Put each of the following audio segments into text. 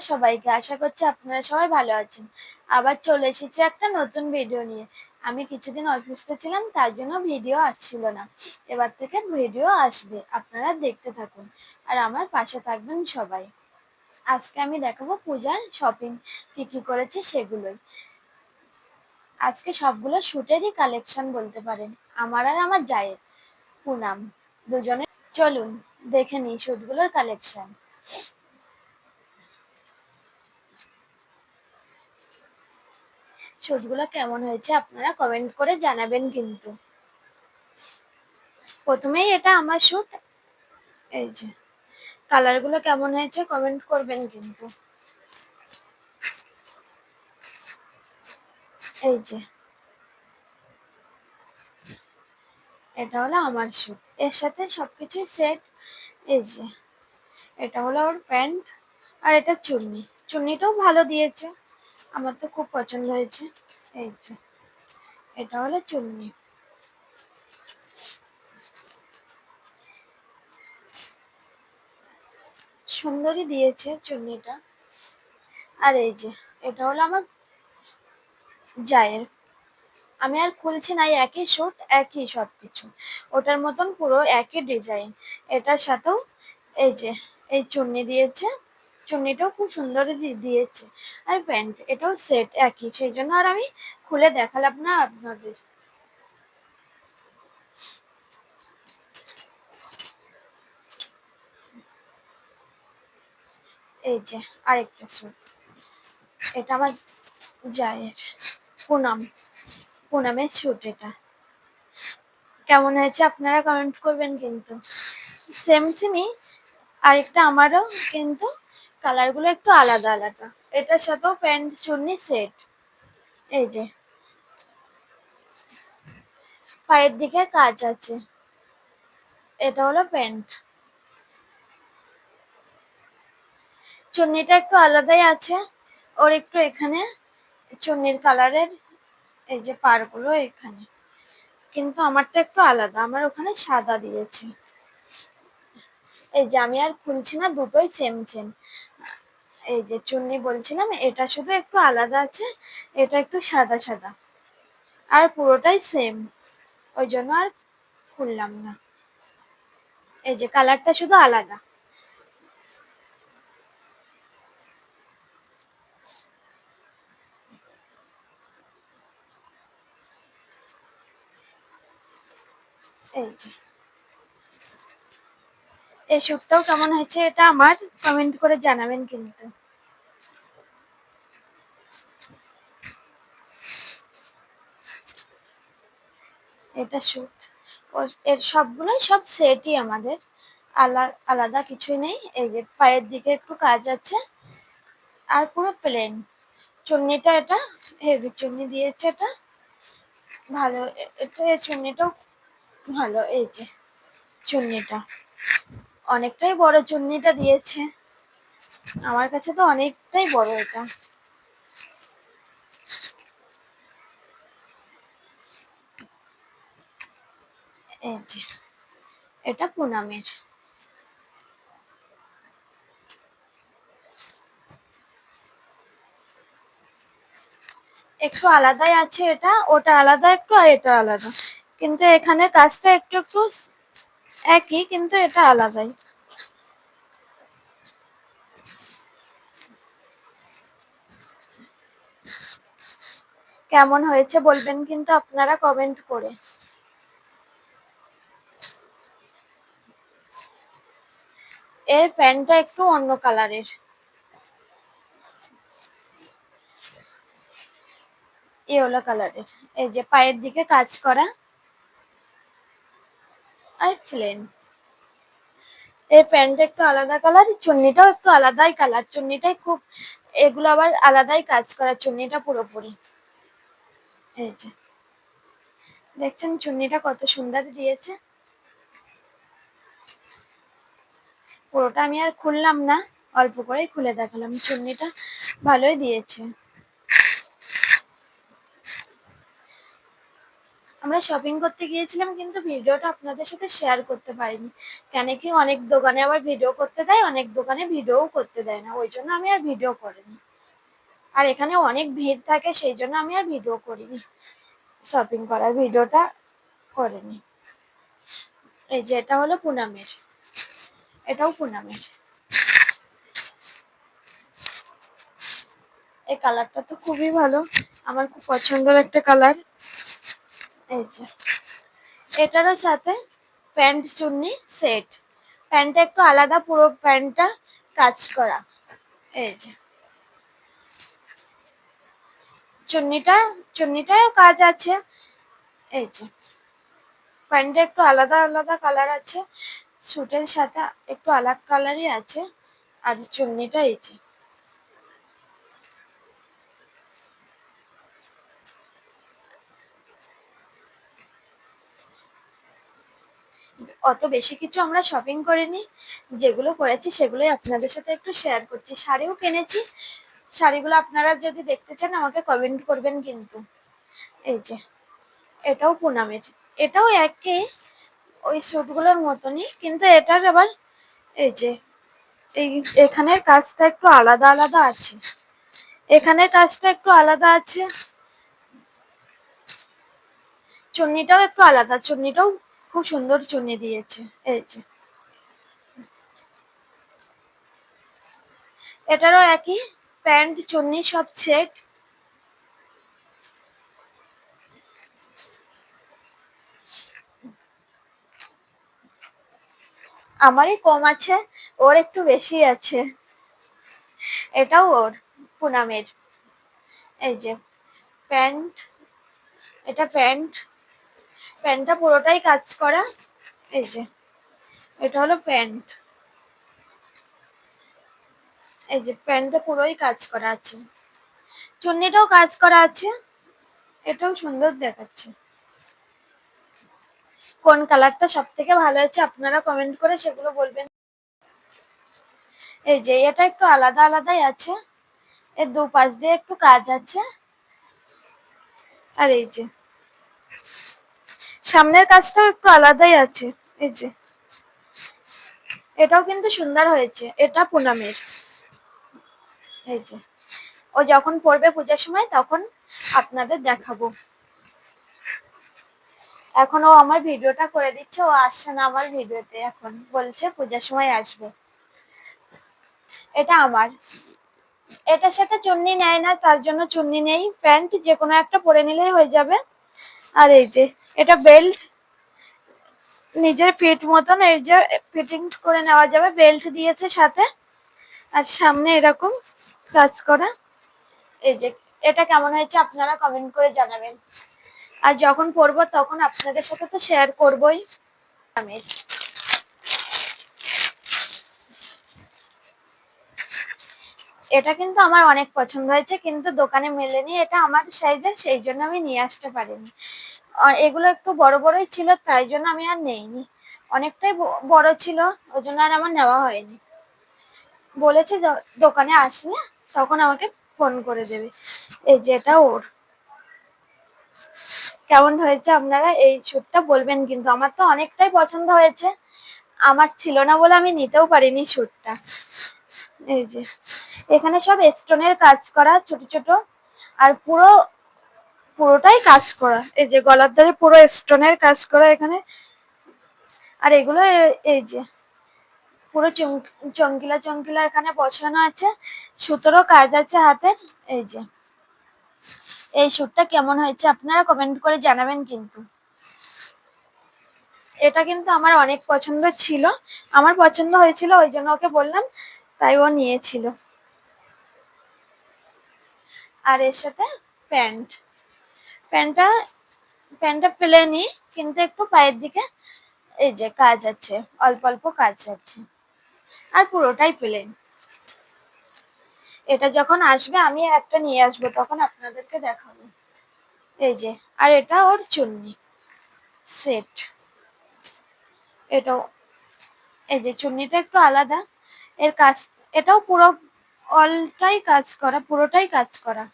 সবাইকে। আশা করছি আপনারা সবাই ভালো আছেন। আবার চলে এসেছি একটা নতুন ভিডিও নিয়ে। আমি কিছুদিন অসুস্থ ছিলাম, তার জন্য ভিডিও আসছিল না। এবার থেকে ভিডিও আসবে, আপনারা দেখতে থাকুন। আর আমার পাশে থাকবেন সবাই। আজকে আমি দেখাবো পূজার শপিং কি কি করেছে সেগুলোই। আজকে সবগুলো শুটেরই কালেকশন বলতে পারেন। আমার আর আমার জায়ের পুনাম। দুজনে চলুন, দেখে নিই শুটগুলোর কালেকশন শুটগুলো কেমন হয়েছে আপনারা কমেন্ট করে জানাবেন কিন্তু। প্রথমেই এটা আমার শ্যুট এই যে কালারগুলো কেমন হয়েছে কমেন্ট করবেন কিন্তু। এই যে, এটা হলো আমার শুট এর সাথে সবকিছুই সেট এই যে, এটা হলো ওর প্যান্ট আর এটা চুন্নি। চুন্নিটাও ভালো দিয়েছে। আমার তো খুব পছন্দ হয়েছে। এই যে, এটা হলো চুন্নি। সুন্দরই দিয়েছে চুন্নিটা। আর এই যে, এটা হলো আমার জায়ের। আমি আর খুলছি না, একই শুট একই সব কিছু ওটার মতন পুরো একই ডিজাইন এটার সাথেও এই যে, এই চুন্নি দিয়েছে। চুন্নিটাও খুব সুন্দর দিয়েছে। আর প্যান্ট, এটাও সেট একই, সেই জন্য আর আমি খুলে দেখালাম না আপনাদের। এই যে, আরেকটা স্যুট। এটা আমার জায়ের, পুনাম। পুনামের স্যুট এটা। কেমন হয়েছে আপনারা কমেন্ট করবেন কিন্তু। সেম সেমই আরেকটা আমারও কিন্তু কালারগুলো একটু আলাদা আলাদা। এটার সাথেও প্যান্ট চুন্নি সেট এই যে। পায়ের দিকে কাজ আছে। এটা হলো প্যান্ট। চুন্নিটা একটু আলাদাই আছে। ওর একটু এখানে চুন্নির কালারের এই যে পারগুলো এখানে। কিন্তু আমারটা একটু আলাদা। আমার ওখানে সাদা দিয়েছে। এই যে আমি আর খুলছি না, দুটোই সেম সেম এই যে চুন্নি বলছিলাম, এটা শুধু একটু আলাদা আছে, এটা একটু সাদা সাদা। আর পুরোটাই সেম ওই জন্য আর খুললাম না। এই যে কালারটা শুধু আলাদা। এই যে। এই শ্যুটটাও কেমন হয়েছে এটা আমার কমেন্ট করে জানাবেন কিন্তু। এটা শ্যুট এর সবগুলোই সব সেটই আমাদের। আলাদা কিছুই নেই। এই যে পায়ের দিকে একটু কাজ আছে। আর পুরো প্লেন চুন্নিটা এটা হেভি চুন্নি দিয়েছে এটা। ভালো এটা চুন্নিটাও ভালো, এই যে চুন্নিটা। অনেকটাই বড় চুন্নিটা দিয়েছে। আমার কাছে তো অনেকটাই বড় এটা। এটা পুনামের। একটু আলাদাই আছে এটা, ওটা আলাদা, একটু আর এটা আলাদা। কিন্তু এখানে কাজটা একটু একটু একই, কিন্তু এটা আলাদাই। কেমন হয়েছে বলবেন কিন্তু আপনারা কমেন্ট করে। এর প্যান্টটা একটু অন্য কালারের। ইয়েলো কালারের। এই যে পায়ের দিকে কাজ করা। আর প্লেন এই প্যান্টটা একটু আলাদা কালার চুন্নিটাও একটু আলাদাই কালার চুন্নিটাই খুব, এগুলো আবার আলাদাই কাজ করা, চুন্নিটা পুরোপুরি। এই যে। দেখছেন চুন্নিটা কত সুন্দর দিয়েছে। পুরোটা আমি আর খুললাম না, অল্প করেই খুলে দেখালাম। চুন্নিটা ভালোই দিয়েছে। আমরা শপিং করতে গিয়েছিলাম, কিন্তু ভিডিওটা আপনাদের সাথে শেয়ার করতে পারিনি। কেন কি অনেক দোকানে আবার ভিডিও করতে দেয়, অনেক দোকানে ভিডিও করতে দেয় না। ওই জন্য আমি আর ভিডিও করিনি। আর এখানে অনেক ভিড় থাকে, সেই জন্য আমি আর ভিডিও করিনি। শপিং করার ভিডিওটা করিনি। এই যে, এটা হলো পুনামের। এটাও পুনামের। এই কালারটা তো খুবই ভালো। আমার খুব পছন্দের একটা কালার এই যে। এটারও সাথে প্যান্ট চুন্নি সেট। প্যান্টটা একটু আলাদা, পুরো প্যান্টটা কাজ করা। এই যে। চুন্নিটা চুন্নিটাও কাজ আছে। এই যে। প্যান্টটা একটু আলাদা আলাদা কালার আছে। স্যুটের সাথে একটু আলাদা কালারই আছে। আর চুন্নিটা এই যে। অত বেশি কিছু আমরা শপিং করিনি। যেগুলো করেছি সেগুলোই আপনাদের সাথে একটু শেয়ার করছি। শাড়িও কিনেছি। শাড়িগুলো আপনারা যদি দেখতে চান, আমাকে কমেন্ট করবেন কিন্তু। এই যে, এটাও পুনামের। এটাও একই, ওই স্যুটগুলোর মতনই, কিন্তু এটার আবার এই যে, এই এখানের কাজটা একটু আলাদা আলাদা আছে। এখানের কাজটা একটু আলাদা আছে। চুন্নিটাও একটু আলাদা, চুন্নিটাও খুব সুন্দর চুন্নি দিয়েছে, এই যে। এটারও একই প্যান্ট চুন্নি সব সেট। আমারই কম আছে, ওর একটু বেশি আছে। এটাও ওর, পুনামের। এই যে, প্যান্ট, এটা প্যান্ট। প্যান্টটা পুরোটাই কাজ করা। এই যে, এটা হলো প্যান্ট। এই যে, প্যান্টটা পুরোই কাজ করা আছে। চুন্নিটাও কাজ করা আছে। এটাও সুন্দর দেখাচ্ছে। কোন কালারটা সব থেকে ভালো হয়েছে আপনারা কমেন্ট করে সেগুলো বলবেন। এই যে, এটা একটু আলাদা আলাদাই আছে। এর দুপাশ দিয়ে একটু কাজ আছে। আর এই যে সামনের কাজটাও একটু আলাদাই আছে। এই যে। এটাও কিন্তু সুন্দর হয়েছে। এটা পুনামের। এই যে। ও যখন পড়বে পূজার সময়, তখন আপনাদের দেখাবো। এখন ও আমার ভিডিওটা করে দিচ্ছে, ও আসছে না আমার ভিডিওতে এখন। বলছে পূজার সময় আসবে। এটা আমার। এটার সাথে চুন্নি নেয় না, তার জন্য চুন্নি নেই। প্যান্ট যে কোনো একটা পরে নিলেই হয়ে যাবে। আর এই যে এটা বেল্ট নিজের ফিট মতন এই যে ফিটিং করে নেওয়া যাবে বেল্ট দিয়েছে সাথে। আর সামনে এরকম কাজ করা। এই যে, এটা কেমন হয়েছে আপনারা কমেন্ট করে জানাবেন। আর যখন পরবো তখন আপনাদের সাথে তো শেয়ার করবোই। আমি এটা কিন্তু আমার অনেক পছন্দ হয়েছে, কিন্তু দোকানে মেলেনি এটা আমার সাইজে সেই জন্য আমি নিয়ে আসতে পারিনি। এগুলো একটু বড় বড়ই ছিল, তাই জন্য আমি আর নেইনি। অনেকটাই বড় ছিল, ওই জন্য আর আমার নেওয়া হয়নি। বলেছে দোকানে আসলে, তখন আমাকে ফোন করে দেবে। এই যে এটা ওর। কেমন হয়েছে আপনারা এই স্যুটটা বলবেন, কিন্তু আমার তো অনেকটাই পছন্দ হয়েছে। আমার ছিল না বলে আমি নিতেও পারিনি স্যুটটা এই যে। এখানে সব স্টোনের কাজ করা, ছোট ছোট, আর পুরো, পুরোটাই কাজ করা। এই যে গলার ধারে পুরো স্টোনের কাজ করা এখানে। আর এগুলো এই যে, পুরো চঙ্কিলা চঙ্কিলা এখানে বসানো আছে। সুতোরও কাজ আছে হাতের। এই যে, এই স্যুটটা কেমন হয়েছে আপনারা কমেন্ট করে জানাবেন কিন্তু। এটা কিন্তু আমার অনেক পছন্দ ছিল। আমার পছন্দ হয়েছিল, ওই জন্য ওকে বললাম, তাই ও নিয়েছিল। আর এর সাথে প্যান্ট। প্যান্টটা প্যান্টটা প্লেনই কিন্তু একটু পায়ের দিকে এই যে কাজ আছে, অল্প অল্প কাজ আছে। আর পুরোটাই প্লেন এটা যখন আসবে, আমি একটা নিয়ে আসব, তখন আপনাদেরকে দেখাবো। এই যে, আর এটা ওর চুন্নি, সেট। এটাও, এই যে চুন্নিটা একটু আলাদা। এর কাজ, এটাও পুরো, অলটাই কাজ করা, পুরোটাই কাজ করা।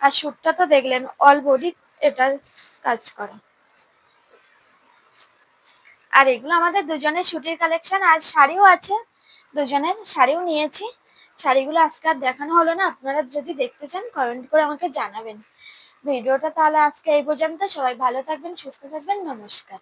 আর শ্যুটটা তো দেখলেন অল বডি এটা কাজ করে। আর এগুলো আমাদের দুজনের ছুটির কালেকশন আর শাড়িও আছে, দুজনের শাড়িও নিয়েছি। শাড়িগুলো আজকে আর দেখানো হলো না, আপনারা যদি দেখতে চান কমেন্ট করে আমাকে জানাবেন। ভিডিওটা তাহলে আজকে এই পর্যন্ত, সবাই ভালো থাকবেন, সুস্থ থাকবেন, নমস্কার।